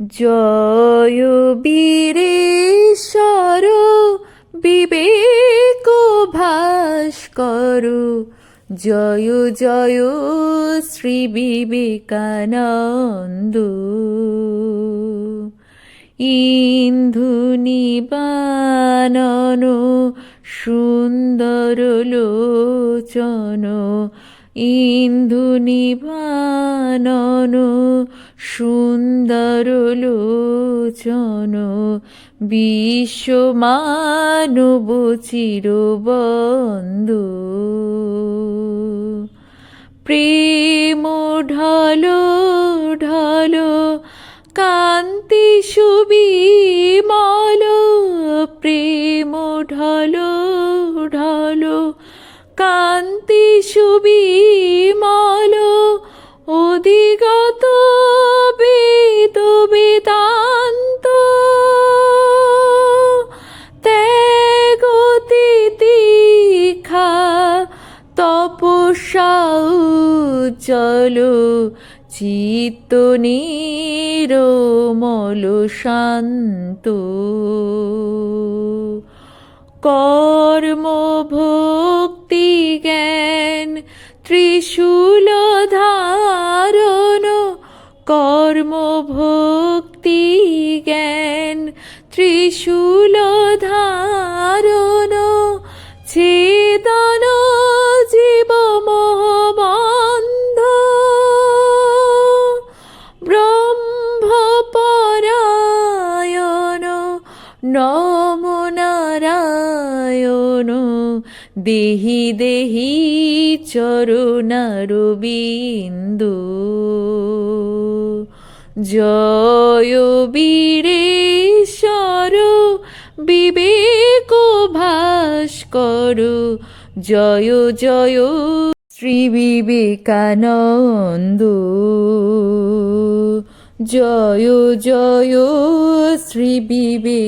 জয় বীরেশ্বর বিবেক ভাস্কর জয় জয় শ্রী বিবেকানন্দ। ইন্ধু নিবানন সুন্দর লোচন ইন্ধু নিবানন সুন্দর লোচন, বিশ্ব মানব চিরবন্ধু। প্রেম ঢালো ঢালো, কান্তি সুবিমল। প্রেম ঢালো ঢালো, কান্তি সুবিমল। চলো, চিত্ত নিরমল শান্ত। কর্ম ভক্তি জ্ঞান ত্রিশূল ধারণ। কর্ম ভক্তি জ্ঞান ত্রিশূল ধারণ। ছেদন নম নারায়ণ দেহি দেহি চরণারবিন্দু। জয় বীরেশ্বর বিবেক ভাস্কর জয় জয় শ্রী বিবেকানন্দ। জয় জয় শ্রী বিবেকানন্দ।